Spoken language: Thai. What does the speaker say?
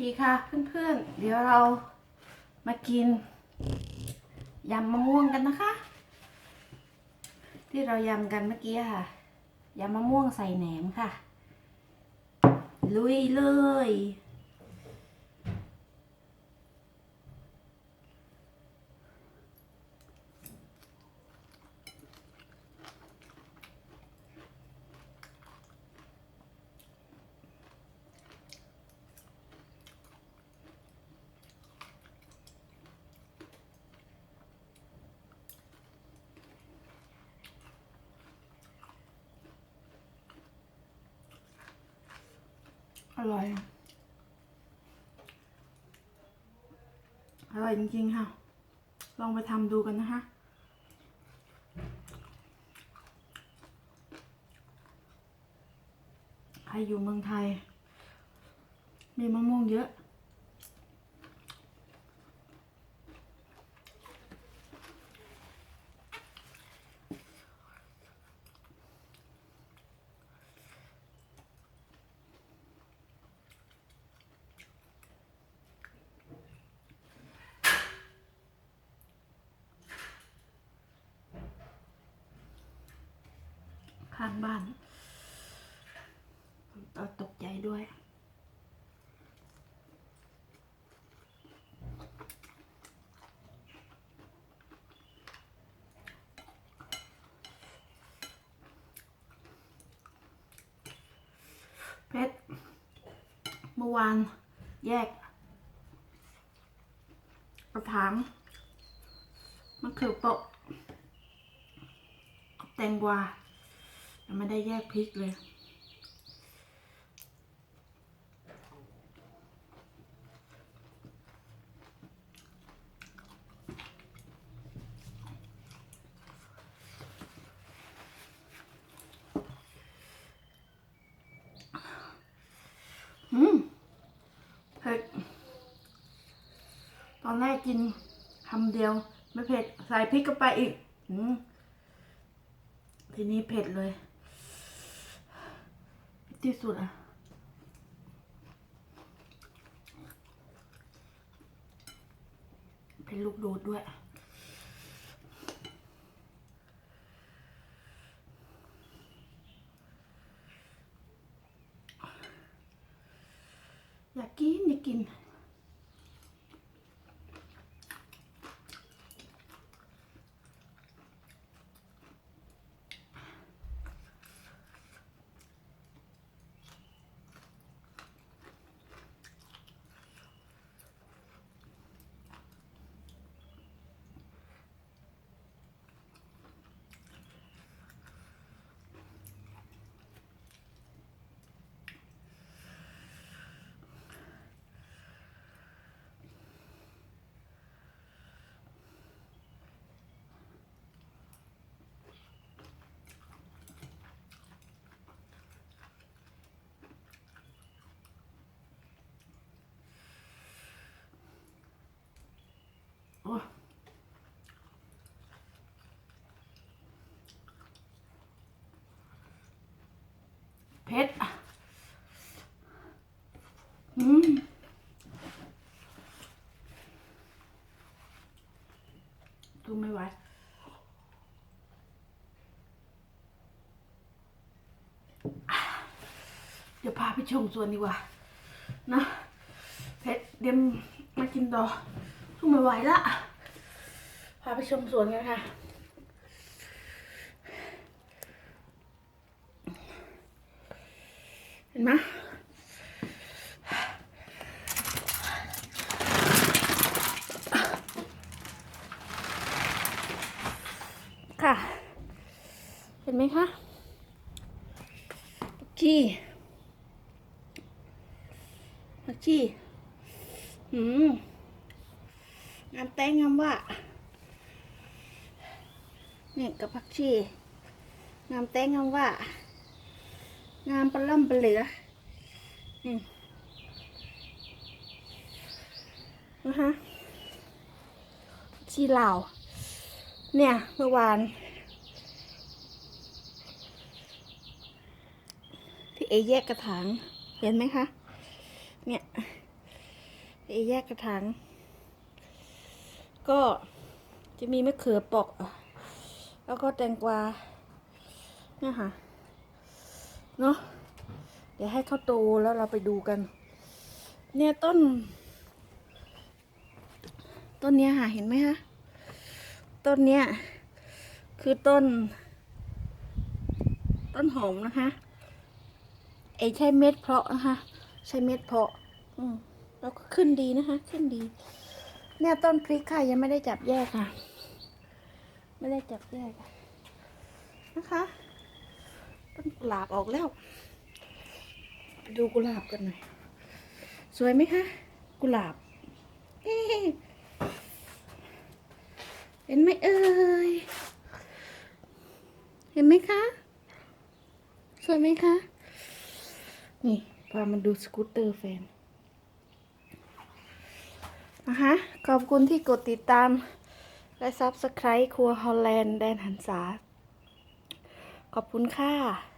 ดีค่ะเพื่อนๆ เดี๋ยวเรามากินยำมะม่วงกันนะคะ ที่เรายำกันเมื่อกี้ค่ะยำมะม่วงใส่แหนมค่ะ ลุยเลย อ ร่อย อร่อยจริงๆค่ะ ลองไปทำดูกันนะคะใครอยู่เมืองไทย มีมะม่วงเยอะ ข้างบ้านเราตกใจด้วย เพชรเมื่อวานแยกกระถางมะเขือเปาะแตงกวา ยังไม่ได้แยกพริกเลยอืมเผ็ด ตอนแรกกินคำเดียว ไม่เผ็ด ใส่พริกเข้าไปอีกอืมทีนี้เผ็ดเลย ที่สุดอะเป็นลูกโดดด้วยอยากกินอยากกิน โอ้ เผ็ดอืมดูไม่ไหวเดี๋ยวพาไปชมสวนดีกว่า นะเผ็ดเดี๋ยวมากินต่อสู้ไม่ไหวละพาไปชมสวนกันค่ะ ห็นไหมค่ะ เห็นไหมคะผักชีผักชีอืมงามแตงงามว่าเนี่ยกับผักชีงามแตงงามว่า งามปลาล่ำปลาเหลือนี่นะคะชีลาว เนี่ย เมื่อวานที่เอแยกกระถาง เห็นไหมคะ เนี่ยเอแยกกระถาง ก็จะมีมะเขือปอก แล้วก็แตงกวาเนี่ยค่ะ เนาะเดี๋ยวให้เขาโตแล้วเราไปดูกัน เนี่ยต้น ต้นเนี้ยค่ะเห็นไหมคะต้นเนี้ยคือต้น ต้นหอมนะคะไอ้ใช่เม็ดเพาะนะคะใช่เม็ดเพาะ อืมแล้วก็ขึ้นดีนะคะ ขึ้นดี เนี่ยต้นพริกค่ะยังไม่ได้จับแยกค่ะ ไม่ได้จับแยกนะคะ ต้นกุหลาบออกแล้วดูกุหลาบกันหน่อย สวยไหมคะ กุหลาบ เห็นไหมเอ่ย เห็นไหมคะ สวยไหมคะ นี่พามาดูสกูตเตอร์แฟนนะคะขอบคุณที่กดติดตาม และซับสไครต์ครัวฮอลแลนด์แดนหันษา ขอบคุณค่ะ